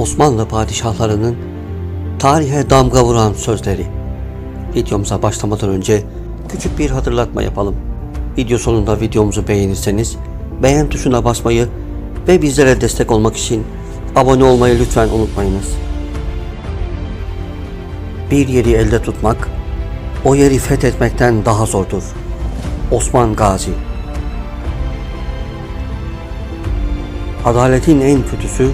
Osmanlı padişahlarının tarihe damga vuran sözleri. Videomuza başlamadan önce küçük bir hatırlatma yapalım. Video sonunda videomuzu beğenirseniz beğen tuşuna basmayı ve bizlere destek olmak için abone olmayı lütfen unutmayınız. Bir yeri elde tutmak, o yeri fethetmekten daha zordur. Osman Gazi Adaletin en kötüsü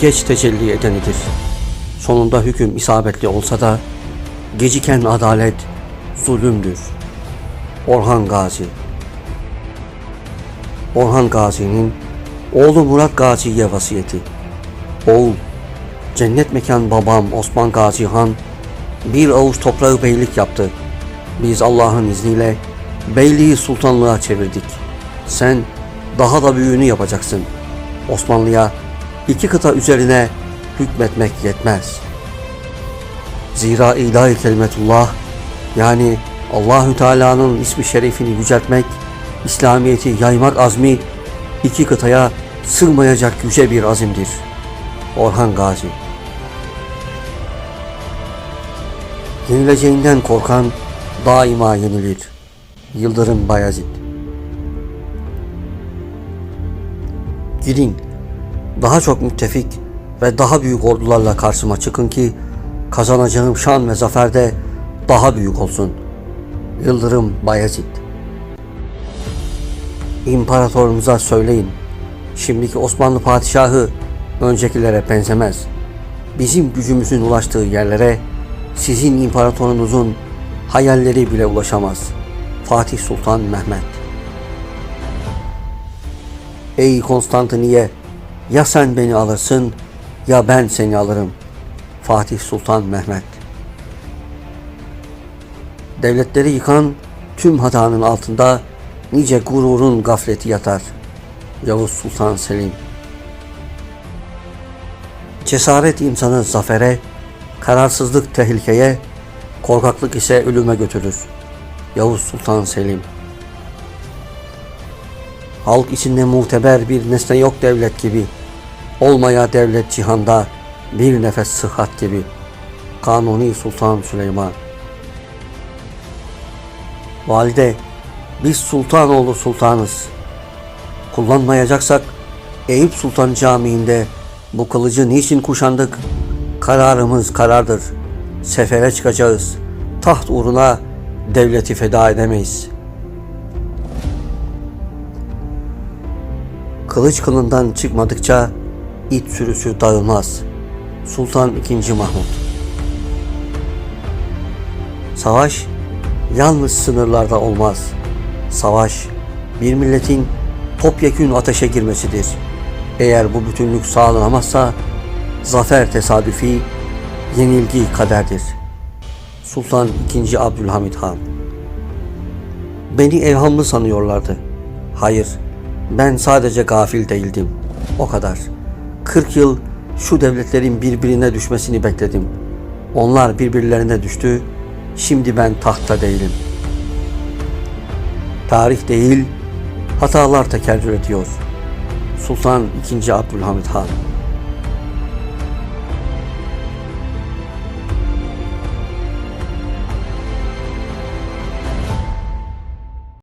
geç tecelli edenidir. Sonunda hüküm isabetli olsa da geciken adalet zulümdür. Orhan Gazi Orhan Gazi'nin oğlu Murat Gazi'ye vasiyeti. Oğul, cennet mekan babam Osman Gazi Han bir avuç toprağı beylik yaptı. Biz Allah'ın izniyle beyliği sultanlığa çevirdik. Sen daha da büyüğünü yapacaksın. Osmanlı'ya iki kıta üzerine hükmetmek yetmez. Zira ilahi kelimetullah yani Allahü Teala'nın ismi şerifini yüceltmek, İslamiyeti yaymak azmi iki kıtaya sığmayacak yüce bir azimdir. Orhan Gazi Yenileceğinden korkan daima yenilir. Yıldırım Bayezid Gidin, daha çok müttefik ve daha büyük ordularla karşıma çıkın ki kazanacağım şan ve zafer de daha büyük olsun. Yıldırım Bayezid İmparatorumuza söyleyin, şimdiki Osmanlı padişahı öncekilere benzemez. Bizim gücümüzün ulaştığı yerlere sizin imparatorunuzun hayalleri bile ulaşamaz. Fatih Sultan Mehmet Ey Konstantiniye, ya sen beni alırsın ya ben seni alırım. Fatih Sultan Mehmet Devletleri yıkan tüm hatanın altında nice gururun gafleti yatar. Yavuz Sultan Selim Cesaret insanı zafere, kararsızlık tehlikeye, korkaklık ise ölüme götürür. Yavuz Sultan Selim Halk içinde muteber bir nesne yok devlet gibi. Olmaya devlet cihanda bir nefes sıhhat gibi. Kanuni Sultan Süleyman Valide, biz sultanoğlu sultanız. Kullanmayacaksak Eyüp Sultan Camii'nde bu kılıcı niçin kuşandık? Kararımız karardır. Sefere çıkacağız. Taht uğruna devleti feda edemeyiz. Kılıç kılından çıkmadıkça it sürüsü dağılmaz. Sultan II. Mahmut Savaş yalnız sınırlarda olmaz. Savaş bir milletin topyekün ateşe girmesidir. Eğer bu bütünlük sağlanamazsa zafer tesadüfi, yenilgi kaderdir. Sultan II. Abdülhamit Han Beni evhamlı sanıyorlardı. Hayır, ben sadece gafil değildim. O kadar. 40 yıl şu devletlerin birbirine düşmesini bekledim. Onlar birbirlerine düştü. Şimdi ben tahtta değilim. Tarih değil, hatalar tekerrür ediyor. Sultan II. Abdülhamit Han